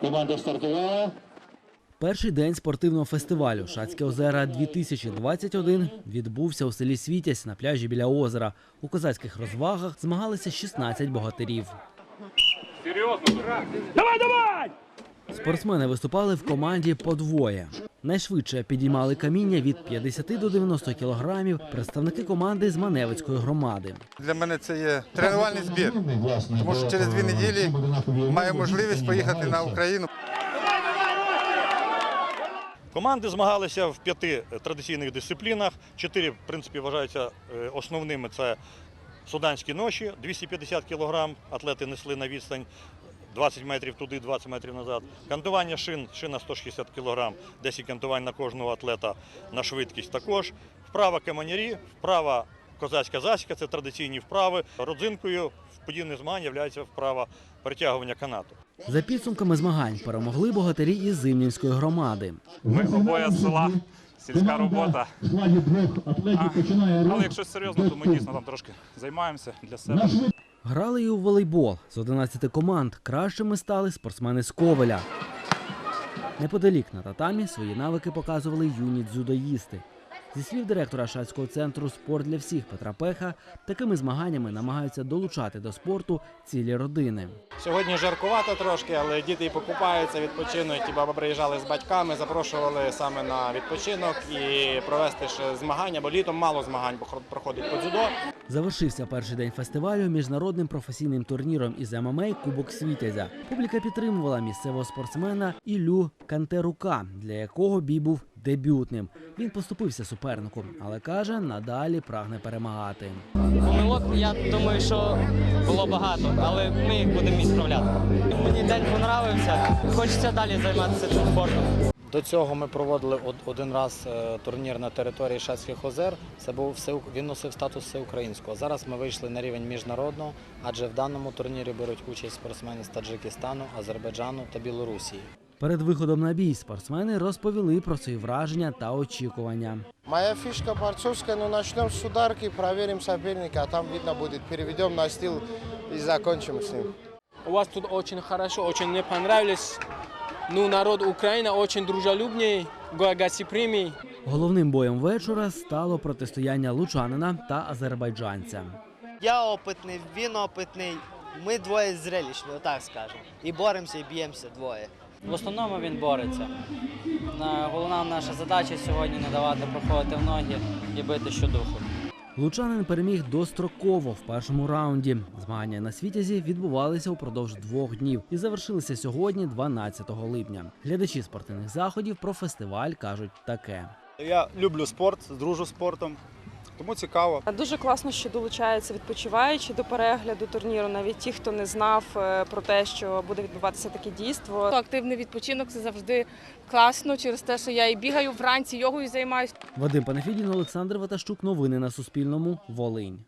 Команда стартувала. Перший день спортивного фестивалю Шацьке озера 2021 відбувся у селі Світязь на пляжі біля озера. У козацьких розвагах змагалися 16 богатирів. Спортсмени виступали в команді по двоє. Найшвидше підіймали каміння від 50 до 90 кілограмів представники команди з Маневицької громади. Для мене це є тренувальний збір. Тому що через дві неділі маю можливість поїхати на Україну. Команди змагалися в п'яти традиційних дисциплінах. Чотири, в принципі, вважаються е, основними. Це суданські ноші, 250 кг. Атлети несли на відстань 20 метрів туди, 20 метрів назад. Кантування шин, шина 160 кг, 10 кантувань на кожного атлета на швидкість також. Вправа каменярі, вправа козацька засіка, це традиційні вправи. Родзинкою в подібних змагань є вправа перетягування канату. За підсумками змагань перемогли богатирі із Зимнівської громади. Ми обоє села, сільська робота. А. Але якщо серйозно, то ми дійсно там трошки займаємося для себе. Грали і у волейбол з 11 команд. Кращими стали спортсмени з Ковеля. Неподалік на татамі свої навики показували юні дзюдоїсти. Зі слів директора Шацького центру Спорт для всіх Петра Пеха, такими змаганнями намагаються долучати до спорту цілі родини. Сьогодні жаркувато трошки, але діти і покупаються, відпочинуть. І баба приїжджали з батьками, запрошували саме на відпочинок і провести ще змагання, бо літом мало змагань проходить по дзюдо. Завершився перший день фестивалю міжнародним професійним турніром із ММА Кубок Світязя. Публіка підтримувала місцевого спортсмена Іллю Кантерука, для якого бій був дебютним. Він поступився супернику, але каже, надалі прагне перемагати. Помилок, я думаю, що було багато, але ми їх будемо відправляти. Мені день понравився, хочеться далі займатися цим спортом. До цього ми проводили один раз е, турнір на території Шацьких озер. Це був всеук- він носив статус всеукраїнського. Зараз ми вийшли на рівень міжнародного, адже в даному турнірі беруть участь спортсмени з Таджикистану, Азербайджану та Білорусі. Перед виходом на бій спортсмени розповіли про свої враження та очікування. Моя фишка борцовская, но начнем с ударки, проверим соперника, а там видно будет. Переведем на стил и закончим с ним. У вас тут очень хорошо, очень мне понравилось. Ну, народ Украины очень дружелюбный, гостеприимный. Головним боєм вечора стало протистояння лучанина та азербайджанця. Я опитний, він опитний. Ми двоє зрелищні, отак скажемо. І боремося, і б'ємося двоє. В основному він бореться. Головна наша задача сьогодні не давати проходити в ноги і бити щодуху. Лучанин переміг достроково в першому раунді. Змагання на світязі відбувалися упродовж двох днів і завершилися сьогодні, 12 липня. Глядачі спортивних заходів про фестиваль кажуть таке. Я люблю спорт, дружу з спортом, тому цікаво. Дуже класно, що долучаються відпочиваючі до перегляду турніру, навіть ті, хто не знав е, про те, що буде відбуватися таке дійство. Активний відпочинок це завжди класно через те, що я і бігаю вранці, йогою займаюся. Вадим Панафідін, Олександр Ватащук. Новини на Суспільному. Волинь.